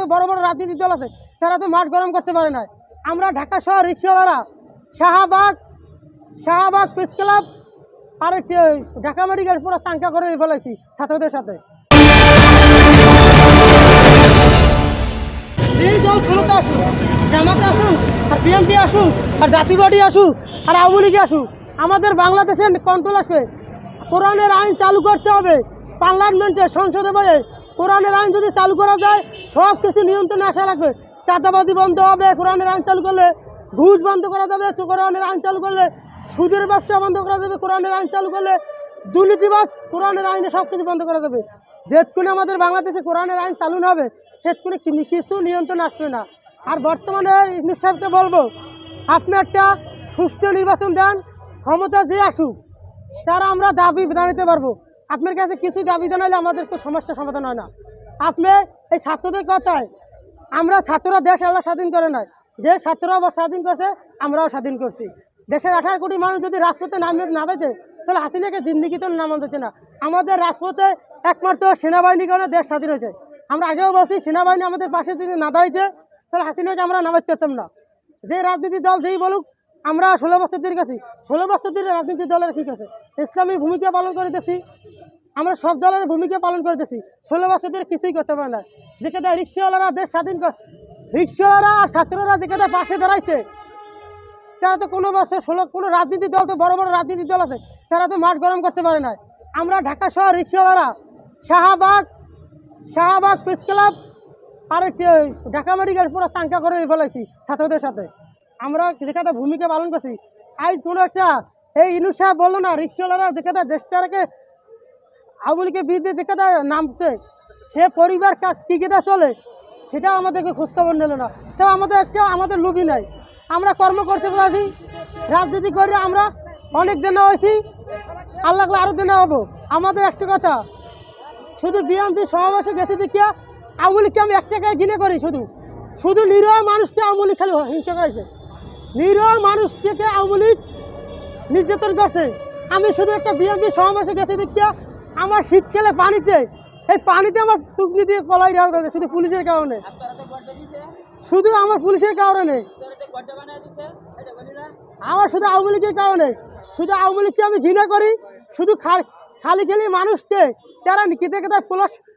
যত বড় বড় রাজনীতিক দল আছে, তারা তো মাঠ গরম করতে পারে না। আমরা ঢাকা শহর রিক্সাওয়ালারা শাহবাগ শাহবাগ প্রেস ক্লাব, আর ঢাকা মেডিকেল পুরো চাঙ্কা করে ফেলাইছি ছাত্রদের সাথে। এই দল ক্ষমতা আসুক, জামাতে আসুক, আর বিএনপি আসুক, আর জাতিবাদী আসুক, আর আওয়ামী লীগ আসুক, আমাদের বাংলাদেশে কন্ট্রোল আসবে। কোরআনের আইন চালু করতে হবে পার্লামেন্টে সংসদে বয়ে কোরআনের আইন যদি চালু করা যায়, সব কিছু নিয়ন্ত্রণে আসা লাগবে চাঁদাবাদি বন্ধ হবে, কোরআনের আইন চালু করলে ঘুষ বন্ধ করা যাবে, কোরআনের আইন চালু করলে সুদের ব্যবসা বন্ধ করা যাবে, কোরআনের আইন চালু করলে দুর্নীতিবাজ কোরআনের আইনে সব কিছু বন্ধ করা যাবে। যেটুকুনি আমাদের বাংলাদেশে কোরআনের আইন চালু না হবে সেটুকুনি কিছু নিয়ন্ত্রণ আসবে না। আর বর্তমানে ইংলিশ সাহেবকে বলব আপনি একটা সুষ্ঠু নির্বাচন দেন, ক্ষমতা যে আসুক, তারা আমরা দাবি জানাতে পারব। আপনার কাছে কিছু দাবি জানালে আমাদের কোনো সমস্যার সমাধান হয় না। আপনি এই ছাত্রদের কথায়, আমরা ছাত্ররা দেশ আল্লাহ স্বাধীন করে নাই। যে ছাত্ররা আবার স্বাধীন করছে, আমরাও স্বাধীন করছি। দেশের আঠারো কোটি মানুষ যদি রাজপথে নামে না দিতে তাহলে হাসিনাকে জিন্দিগি তো দিতে না? আমাদের রাজপথে একমাত্র সেনাবাহিনী কারণে দেশ স্বাধীন হয়েছে। আমরা আগেও বলছি, সেনাবাহিনী আমাদের পাশে যদি না দাঁড়াইতে, তাহলে হাসিনাকে আমরা নামাজ পারতাম না। যে রাজনীতি দল যেই বলুক, আমরা ষোলো বছর ধরে গেছি ষোলো বছর ধরে রাজনীতি দলের ঠিক আছে ইসলামী ভূমিকা পালন করে দেখছি। আমরা সব দলের ভূমিকা পালন করে দেখছি ষোলো বছর কিছুই করতে পারে না। যেখানে রিক্সাওয়ালারা দেশ স্বাধীন রিক্সাওয়ালারা আর ছাত্ররা যেখানে পাশে দাঁড়াইছে, তারা তো কোনো বছর ষোলো কোনো রাজনীতি দল তো বড় বড় রাজনীতি দল আছে, তারা তো মাঠ গরম করতে পারে না। আমরা ঢাকা শহর রিক্সাওয়ালারা শাহবাগ শাহবাগ প্রেস ক্লাব, আর ঢাকা মেডিকেল পুরো চাঙ্কা করে ফেলাইছি ছাত্রদের সাথে। আমরা যেখানে ভূমিকা পালন করছি আজ কোনো একটা, এই ইনু সাহেব বলল না, রিক্সাওয়ালারা যেখানে দেশটাকে আওয়ামী লীগের বিরুদ্ধে নামছে, সে পরিবার কা- কেটে চলে, সেটা আমাদেরকে খোঁজখবর নিল না। তো আমাদের একটা আমাদের লোভই নাই। আমরা কর্ম করতে পারি রাজনীতি করে আমরা অনেক দিন হয়েছি। আল্লাহ আরও দিনে হব। আমাদের একটা কথা, শুধু বিএনপি সমাবেশে গেছে দেখিয়া আওয়ামী আমি এক টাকায় গিনে করি শুধু। শুধু নিরহ মানুষকে আওয়ামী খালি হিংসা করাইছে। নিরহ মানুষকে আওয়ামী লীগ নির্যাতন করছে। আমি শুধু একটা বিএনপি সমাবেশে গেছি দেখিয়া আমার শীতকালে পানিতে এই পানিতে আমার চুগনি দিয়ে কলাই দেওয়া করে শুধু পুলিশের কারণে। শুধু আমার পুলিশের কারণে। আমার শুধু আওয়ামী লীগের কারণে। শুধু আওয়ামী লীগকে আমি ঘৃণা করি শুধু খালি খালি মানুষকে যারা কেটে কেটে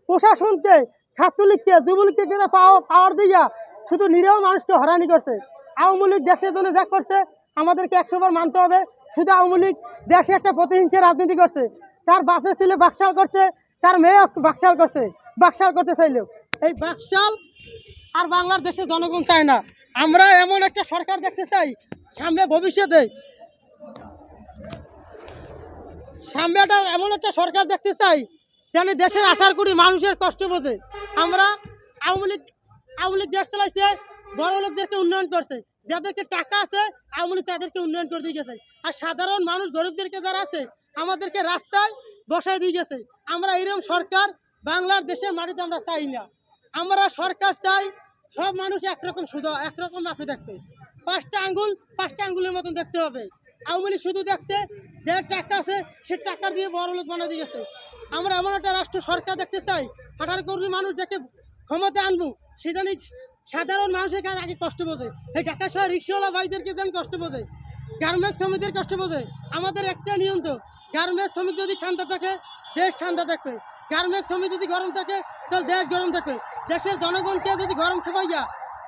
প্রশাসনকে ছাত্রলীগকে যুবলীগকে কেটে পাওয়ার দিয়া শুধু নিরীহ মানুষকে হরানি করছে। আওয়ামী লীগ দেশের জন্য যা করছে আমাদেরকে একশো বার মানতে হবে। শুধু আওয়ামী লীগ দেশে একটা প্রতিহিংসা রাজনীতি করছে। তার বাপের ছেলে বাকশাল করছে, তার মেয়ে বাকশাল করছে, বাকশাল করতে চাইলেও এই বাকশাল আর বাংলার দেশের জনগণ চায় না। আমরা এমন একটা সরকার দেখতে চাই, সামনে ভবিষ্যতে। সামনে একটা এমন একটা সরকার দেখতে চাই, যেন দেশের আঠারো কোটি মানুষের কষ্ট বোঝে। আমরা আওয়ামী লীগ আওয়ামী লীগ দেশ চালাইছে বড় লোকদেরকে উন্নয়ন করছে। যাদেরকে টাকা আছে আওয়ামী তাদেরকে উন্নয়ন করে দিয়ে গেছে আর সাধারণ মানুষ, গরিবদেরকে যারা আছে, আমাদেরকে রাস্তায় বসায় দিয়ে গেছে। আমরা এরকম সরকার, বাংলার দেশে মাটিতে আমরা চাই না। আমরা সরকার চাই, সব মানুষ একরকম শুধু, একরকম মাফে দেখবে পাঁচটা আঙ্গুল, পাঁচটা আঙ্গুলের মতন দেখতে হবে। আওয়ামী শুধু দেখছে যে টাকা আছে, সে টাকা দিয়ে বড় লোক বানা দিয়ে গেছে। আমরা এমন একটা রাষ্ট্র সরকার দেখতে চাই। আঠারো কোটি মানুষ দেখে ক্ষমতা আনব, সেটা সাধারণ মানুষের কাছে আগে কষ্ট বোঝে। এই ঢাকা শহর রিক্সাওয়ালা ভাইদেরকে যেন কষ্ট বোঝে। গার্মেন্টস শ্রমিকদের কষ্ট বোঝে। আমাদের একটা নিয়ম তো গার্মেন্টস শ্রমিক যদি ঠান্ডা থাকে, দেশ ঠান্ডা থাকবে। গার্মেন্টস শ্রমিক যদি গরম থাকে, তাহলে দেশ গরম থাকবে। দেশের জনগণকে যদি গরম খেপাইয়া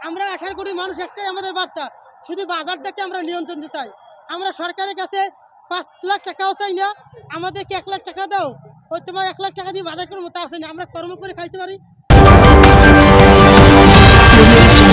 আমরা আঠারো কোটি মানুষ একটাই আমাদের বার্তা। শুধু বাজারটাকে আমরা নিয়ন্ত্রণ দিতে চাই। আমরা সরকারের কাছে পাঁচ লাখ টাকাও চাই না, আমাদেরকে এক লাখ টাকা দাও। ওই তোমার এক লাখ টাকা দিয়ে বাজার করব, তা চাই না। আমরা কর্ম করে খাইতে পারি Thank you.